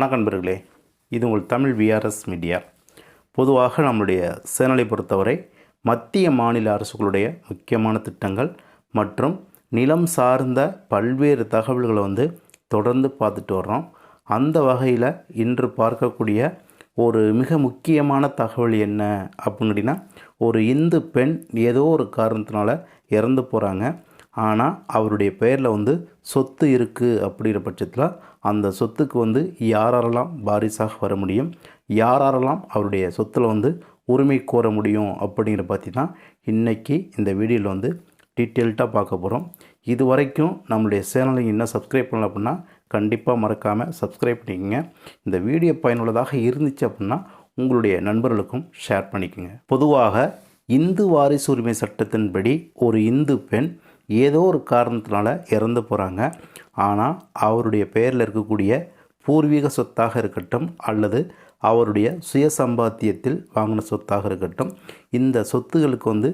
வணக்கம் நண்பர்களே. இது உங்கள் தமிழ் விஆர்எஸ் மீடியா பொதுவாக நம்மளுடைய சேனலை பொறுத்தவரை மத்திய மாநில அரசுகளுடைய முக்கியமான திட்டங்கள் மற்றும் நிலம் சார்ந்த பல்வேறு தகவல்களை வந்து தொடர்ந்து பார்த்துட்டு வர்றோம். அந்த வகையில் இன்று பார்க்கக்கூடிய ஒரு மிக முக்கியமான தகவல் என்ன அப்படின்னு ஒரு இந்து பெண் ஏதோ ஒரு காரணத்தினால இறந்து போகிறாங்க ஆனால் அவருடைய பெயரில் வந்து சொத்து இருக்குது அப்படிங்கிற பட்சத்தில் அந்த சொத்துக்கு வந்து யாரெல்லாம் வாரிசாக வர முடியும் யாரெல்லாம் அவருடைய சொத்தில் வந்து உரிமை கோர முடியும் அப்படிங்கிற பற்றி தான் இன்றைக்கி இந்த வீடியோவில் வந்து டீட்டெயில்டாக பார்க்க போகிறோம் இது வரைக்கும் நம்மளுடைய சேனலை இன்னும் சப்ஸ்கிரைப் பண்ணல அப்படின்னா கண்டிப்பாக மறக்காமல் சப்ஸ்கிரைப் பண்ணிக்கோங்க. இந்த வீடியோ பயனுள்ளதாக இருந்துச்சு அப்படின்னா உங்களுடைய நண்பர்களுக்கும் ஷேர் பண்ணிக்கோங்க. பொதுவாக இந்து வாரிசு உரிமை சட்டத்தின்படி ஒரு இந்து பெண் ஏதோ ஒரு காரணத்தினால இறந்து போகிறாங்க ஆனால் அவருடைய பெயரில் இருக்கக்கூடிய பூர்வீக சொத்தாக இருக்கட்டும் அல்லது அவருடைய சுய சம்பாத்தியத்தில் வாங்கின சொத்தாக இருக்கட்டும் இந்த சொத்துகளுக்கு வந்து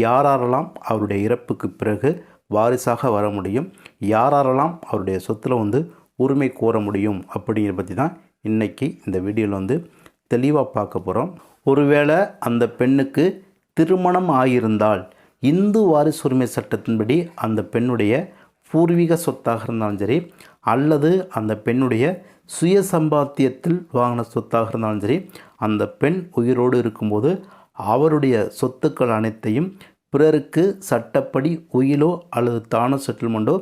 யாரெல்லாம் அவருடைய இறப்புக்கு பிறகு வாரிசாக வர முடியும் யாரெல்லாம் அவருடைய சொத்தில் வந்து உரிமை கோர முடியும் அப்படிங்கிற பற்றி தான் இன்றைக்கி இந்த வீடியோவில் வந்து தெளிவாக பார்க்க போகிறோம் ஒருவேளை அந்த பெண்ணுக்கு திருமணம் ஆகியிருந்தால் இந்து வாரிசு உரிமை சட்டத்தின்படி அந்த பெண்ணுடைய பூர்வீக சொத்தாக இருந்தாலும் சரி அல்லது அந்த பெண்ணுடைய சுய சம்பாத்தியத்தில் வாங்கின சொத்தாக இருந்தாலும் சரி அந்த பெண் உயிரோடு இருக்கும்போது அவருடைய சொத்துக்கள் அனைத்தையும் பிறருக்கு சட்டப்படி உயிலோ அல்லது தானோ செட்டில்மெண்ட்டோ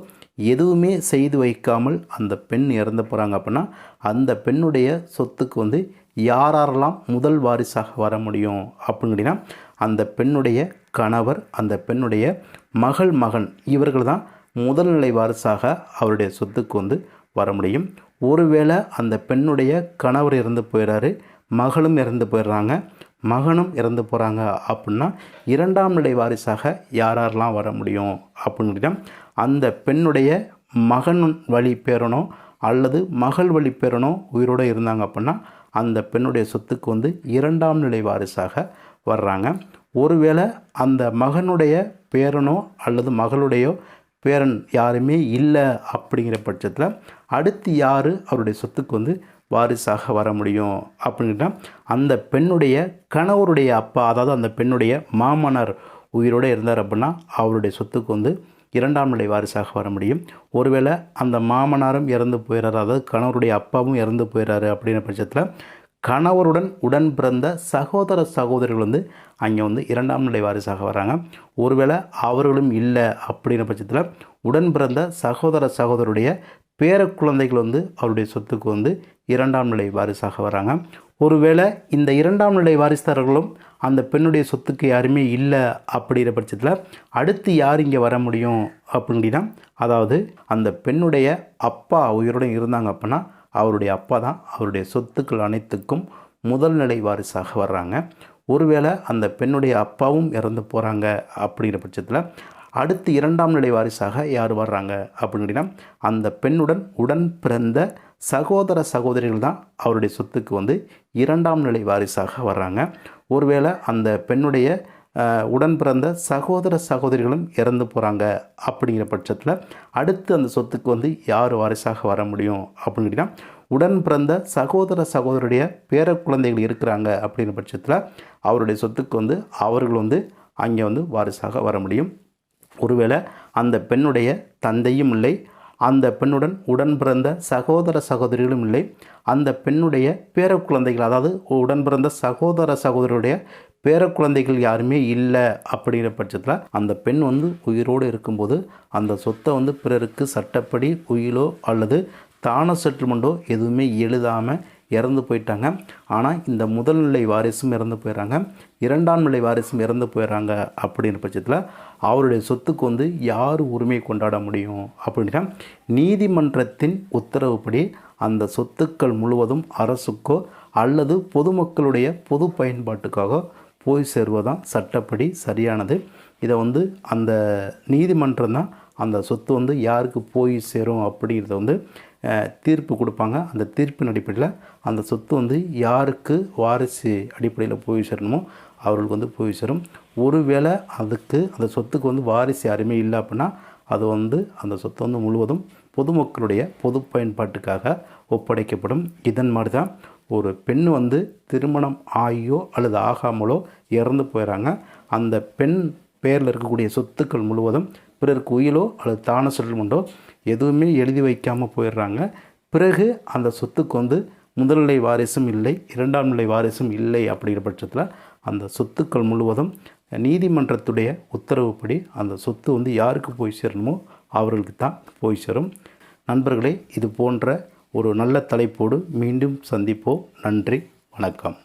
எதுவுமே செய்து வைக்காமல் அந்த பெண் இறந்து போகிறாங்க அப்படின்னா அந்த பெண்ணுடைய சொத்துக்கு வந்து யாரெல்லாம் முதல் வாரிசாக வர முடியும் அப்படின்னு கேட்டிங்கன்னா அந்த பெண்ணுடைய கணவர் அந்த பெண்ணுடைய மகள் மகன் இவர்கள் தான் முதல்நிலை வாரிசாக அவருடைய சொத்துக்கு வந்து வர முடியும். ஒருவேளை அந்த பெண்ணுடைய கணவர் இறந்து போயிடுறாரு மகளும் இறந்து போயிடுறாங்க மகனும் இறந்து போகிறாங்க அப்படின்னா இரண்டாம் நிலை வாரிசாக யாரெல்லாம் வர முடியும் அப்படின்னு அந்த பெண்ணுடைய மகன் வழி பேரனோ அல்லது மகள் வழி பேரனோ உயிரோடு இருந்தாங்க அப்படின்னா அந்த பெண்ணுடைய சொத்துக்கு வந்து இரண்டாம் நிலை வாரிசாக வர்றாங்க. ஒருவேளை அந்த மகனுடைய பேரனோ அல்லது மகளுடையோ பேரன் யாருமே இல்லை அப்படிங்கிற பட்சத்தில் அடுத்து யார் அவருடைய சொத்துக்கு வந்து வாரிசாக வர முடியும் அப்படின்னா அந்த பெண்ணுடைய கணவருடைய அப்பா அதாவது அந்த பெண்ணுடைய மாமனார் உயிரோடு இருந்தார் அப்படின்னா அவருடைய சொத்துக்கு வந்து இரண்டாம் நிலை வாரிசாக வர முடியும். ஒருவேளை அந்த மாமனாரும் இறந்து போயிடுறாரு அதாவது கணவருடைய அப்பாவும் இறந்து போயிடுறாரு அப்படின்ற பட்சத்தில் கணவருடன் உடன் பிறந்த சகோதர சகோதரிகள் வந்து அங்கே வந்து இரண்டாம் நிலை வாரிசாக வராங்க. ஒருவேளை அவர்களும் இல்லை அப்படின்ற பட்சத்தில் உடன் பிறந்த சகோதர சகோதரருடைய பேர குழந்தைகள் வந்து அவருடைய சொத்துக்கு வந்து இரண்டாம் நிலை வாரிசாக வராங்க. ஒருவேளை இந்த இரண்டாம் நிலை வாரிசுதாரர்களும் அந்த பெண்ணுடைய சொத்துக்கு யாருமே இல்லை அப்படிங்கிற பட்சத்தில் அடுத்து யார் இங்கே வர முடியும் அப்படின்னா அதாவது அந்த பெண்ணுடைய அப்பா உயிருடன் இருந்தாங்க அப்படின்னா அவருடைய அப்பா தான் அவருடைய சொத்துக்கள் அனைத்துக்கும் முதல் நிலை வாரிசாக வர்றாங்க. ஒருவேளை அந்த பெண்ணுடைய அப்பாவும் இறந்து போகிறாங்க அப்படிங்கிற பட்சத்தில் அடுத்து இரண்டாம் நிலை வாரிசாக யார் வர்றாங்க அப்படின்னா அந்த பெண்ணுடன் உடன் பிறந்த சகோதர சகோதரிகள் தான் அவருடைய சொத்துக்கு வந்து இரண்டாம் நிலை வாரிசாக வர்றாங்க. ஒருவேளை அந்த பெண்ணுடைய உடன் பிறந்த சகோதர சகோதரிகளும் இறந்து போகிறாங்க அப்படிங்கிற பட்சத்தில் அடுத்து அந்த சொத்துக்கு வந்து யார் வாரிசாக வர முடியும் அப்படின்னா உடன் பிறந்த சகோதர சகோதரருடைய பேர குழந்தைகள் இருக்கிறாங்க அப்படிங்கிற பட்சத்தில் அவருடைய சொத்துக்கு வந்து அவர்கள் வந்து அங்கே வந்து வாரிசாக வர முடியும். ஒருவேளை அந்த பெண்ணுடைய தந்தையும் இல்லை அந்த பெண்ணுடன் உடன் பிறந்த சகோதர சகோதரிகளும் இல்லை அந்த பெண்ணுடைய பேர குழந்தைகள் அதாவது உடன் பிறந்த சகோதர சகோதரியுடைய பேர குழந்தைகள் யாருமே இல்லை அப்படிங்கிற பட்சத்தில் அந்த பெண் வந்து உயிரோடு இருக்கும்போது அந்த சொத்தை வந்து பிறருக்கு சட்டப்படி உயிலோ அல்லது தான செட்டில்மெண்ட்டோ எதுவுமே எழுதாமல் இறந்து போயிட்டாங்க. ஆனால் இந்த முதல் நிலை வாரிசும் இறந்து போயிடுறாங்க இரண்டாம் நிலை வாரிசும் இறந்து போயிடுறாங்க அப்படின்ற பட்சத்தில் அவருடைய சொத்துக்கு வந்து யார் உரிமை கொண்டாட முடியும் அப்படின்னா நீதிமன்றத்தின் உத்தரவுப்படி அந்த சொத்துக்கள் முழுவதும் அரசுக்கோ அல்லது பொதுமக்களுடைய பொது பயன்பாட்டுக்காக போய் சேருவதான் சட்டப்படி சரியானது. இதை வந்து அந்த நீதிமன்றம் தான் அந்த சொத்து வந்து யாருக்கு போய் சேரும் அப்படிங்கிறத வந்து தீர்ப்பு கொடுப்பாங்க. அந்த தீர்ப்பின் அடிப்படையில் அந்த சொத்து வந்து யாருக்கு வாரிசு அடிப்படையில் போய் சேரணுமோ அவர்களுக்கு வந்து போய் சேரும். ஒருவேளை அதுக்கு அந்த சொத்துக்கு வந்து வாரிசு யாருமே இல்லை அப்படின்னா அது வந்து அந்த சொத்து வந்து முழுவதும் பொதுமக்களுடைய பொது பயன்பாட்டுக்காக ஒப்படைக்கப்படும். இதன் மாதிரி தான் ஒரு பெண் வந்து திருமணம் ஆகியோ அல்லது ஆகாமலோ இறந்து போயிடறாங்க அந்த பெண் பேரில் இருக்கக்கூடிய சொத்துக்கள் முழுவதும் பிறருக்கு உயிலோ அல்லது தான செல்வண்டோ எதுவுமே எழுதி வைக்காமல் போயிடுறாங்க. பிறகு அந்த சொத்துக்கு வந்து முதல்நிலை வாரிசும் இல்லை இரண்டாம் நிலை வாரிசும் இல்லை அப்படிங்கிற பட்சத்தில் அந்த சொத்துக்கள் முழுவதும் நீதிமன்றத்துடைய உத்தரவுப்படி அந்த சொத்து வந்து யாருக்கு போய் சேரணுமோ அவர்களுக்கு தான் போய் சேரும். நண்பர்களே இது போன்ற ஒரு நல்ல தலைப்போடு மீண்டும் சந்திப்போம். நன்றி வணக்கம்.